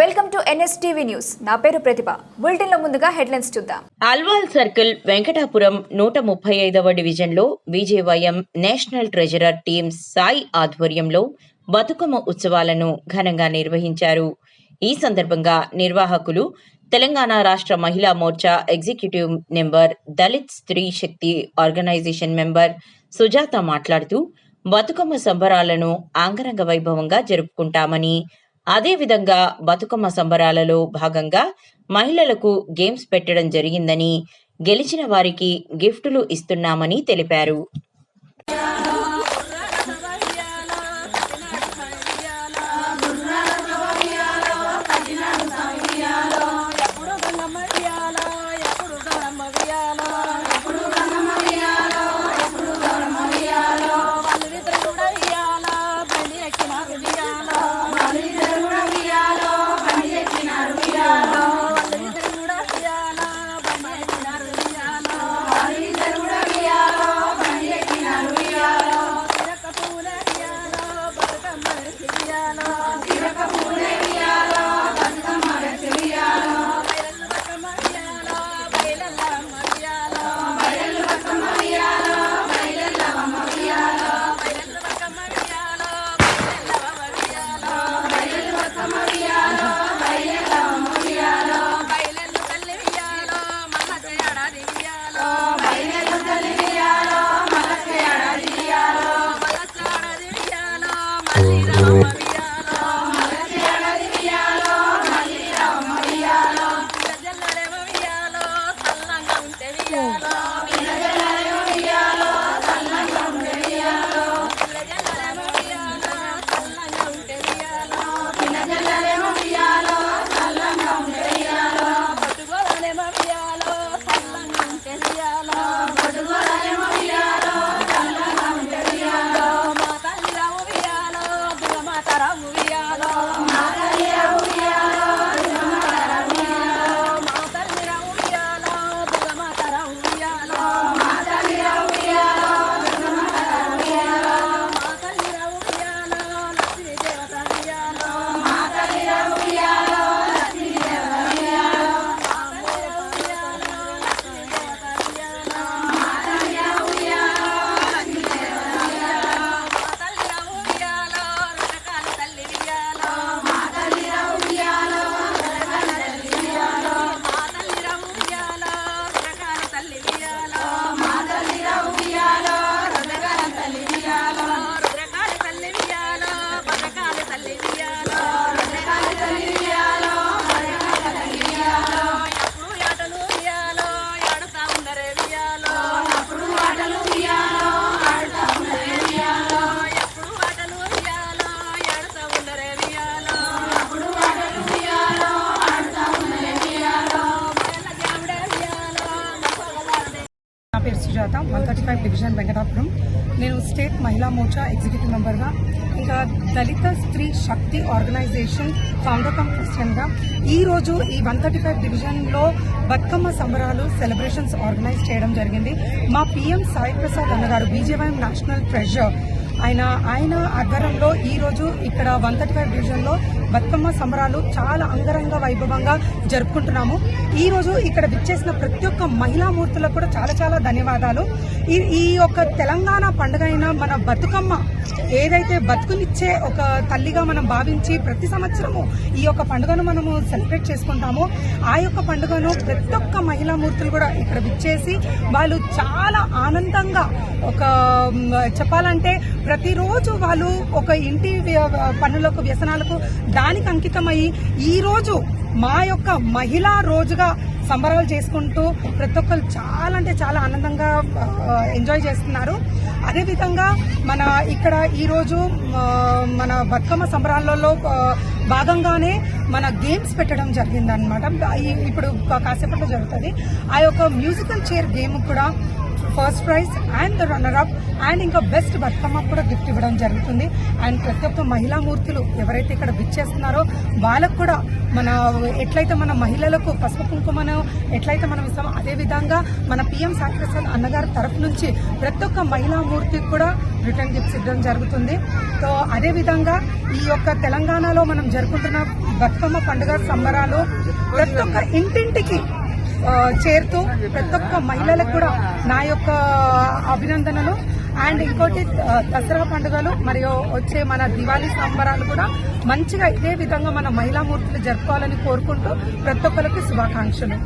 Welcome to NSTV news. నా పేరు ప్రతిభ. బులెటిన్లో ముందుగా హెడ్లైన్స్ చూద్దాం. అల్వాల్ సర్కిల్ వెంకటాపురం నూట ముప్పై ఐదవ డివిజన్లో BJYM national treasurer team Sai ఆధ్వర్యంలో బతుకమ్మ ఉత్సవాలను ఘనంగా నిర్వహించారు. ఈ సందర్భంగా నిర్వాహకులు తెలంగాణ రాష్ట్ర మహిళా మోర్చా ఎగ్జిక్యూటివ్ నెంబర్ దళిత్ స్త్రీ శక్తి ఆర్గనైజేషన్ మెంబర్ సుజాత మాట్లాడుతూ బతుకమ్మ సంబరాలను ఆంగరంగ వైభవంగా జరుపుకుంటామని అదేవిధంగా బతుకమ్మ సంబరాలలో భాగంగా మహిళలకు గేమ్స్ పెట్టడం జరిగిందని గెలిచిన వారికి గిఫ్టులు ఇస్తున్నామని తెలిపారు. Sujatha one thirty five division Venkatapuram. నేను స్టేట్ మహిళా మోర్చా ఎగ్జిక్యూటివ్ మెంబర్గా ఇంకా Dalit Stree Shakti organization founder cum క్రిస్టియన్గా. ఈరోజు ఈ వన్ థర్టీ ఫైవ్ డివిజన్లో బతుకమ్మ సంబరాలు సెలబ్రేషన్స్ ఆర్గనైజ్ చేయడం జరిగింది. మా పిఎం సాయి ప్రసాద్ అన్నగారు బీజేవైఎం నేషనల్ ట్రెజర్ ఆయన ఆయన ఆధ్వర్యంలో ఈ రోజు ఇక్కడ వన్ థర్టీ ఫైవ్ డివిజన్లో బతుకమ్మ సంబరాలు చాలా అంగరంగ వైభవంగా జరుపుకుంటున్నాము. ఈ రోజు ఇక్కడ విచ్చేసిన ప్రతి ఒక్క మహిళా మూర్తులకు కూడా చాలా చాలా ధన్యవాదాలు. ఈ ఈ యొక్క తెలంగాణ పండుగ అయిన మన బతుకమ్మ ఏదైతే బతుకునిచ్చే ఒక తల్లిగా మనం భావించి ప్రతి సంవత్సరము ఈ యొక్క పండుగను మనము సెలబ్రేట్ చేసుకుంటాము. ఆ యొక్క పండుగను ప్రతి ఒక్క మహిళా మూర్తులు కూడా ఇక్కడ విచ్చేసి వాళ్ళు చాలా ఆనందంగా ఒక చెప్పాలంటే ప్రతిరోజు వాళ్ళు ఒక ఇంటి వ్య- పనులకు వ్యసనాలకు దానికి అంకితమయ్యి ఈరోజు మా యొక్క మహిళా రోజుగా సంబరాలు చేసుకుంటూ ప్రతి ఒక్కరు చాలా అంటే చాలా ఆనందంగా ఎంజాయ్ చేస్తున్నారు. అదేవిధంగా మన ఇక్కడ ఈరోజు మన బతుకమ్మ సంబరాలలో భాగంగానే మన గేమ్స్ పెట్టడం జరిగిందనమాట ఈ- ఇప్పుడు కాసేపట్లో జరుగుతుంది. ఆ యొక్క మ్యూజికల్ చైర్ గేమ్ కూడా first prize and the runner up and ఇంకా బెస్ట్ బతుకమ్మ కూడా గిఫ్ట్ ఇవ్వడం జరుగుతుంది. అండ్ ప్రతి ఒక్క మహిళా మూర్తులు ఎవరైతే ఇక్కడ విచ్చేస్తున్నారో వాళ్ళకు కూడా మన ఎట్లయితే మన మహిళలకు పసుపు కుంకుమను ఎట్లయితే మనం ఇస్తామో అదే విధంగా మన పిఎం సాక్రిసాద్ అన్నగారి తరఫు నుంచి ప్రతి ఒక్క మహిళా మూర్తికి కూడా రిటర్న్ గిఫ్ట్స్ ఇవ్వడం జరుగుతుంది. సో అదే విధంగా ఈ యొక్క తెలంగాణలో మనం జరుపుకుంటున్న బతుకమ్మ పండుగ సంబరాలు ప్రతి ఒక్క ఇంటింటికి చేరుతూ ప్రతి ఒక్క మహిళలకు కూడా నా యొక్క అభినందనలు. అండ్ ఇంకోటి దసరా పండుగలు మరియు వచ్చే మన దివాళీ సంబరాలు కూడా మంచిగా ఇదే విధంగా మన మహిళా మూర్తులు జరుపుకోవాలని కోరుకుంటూ ప్రతి ఒక్కరికి శుభాకాంక్షలు.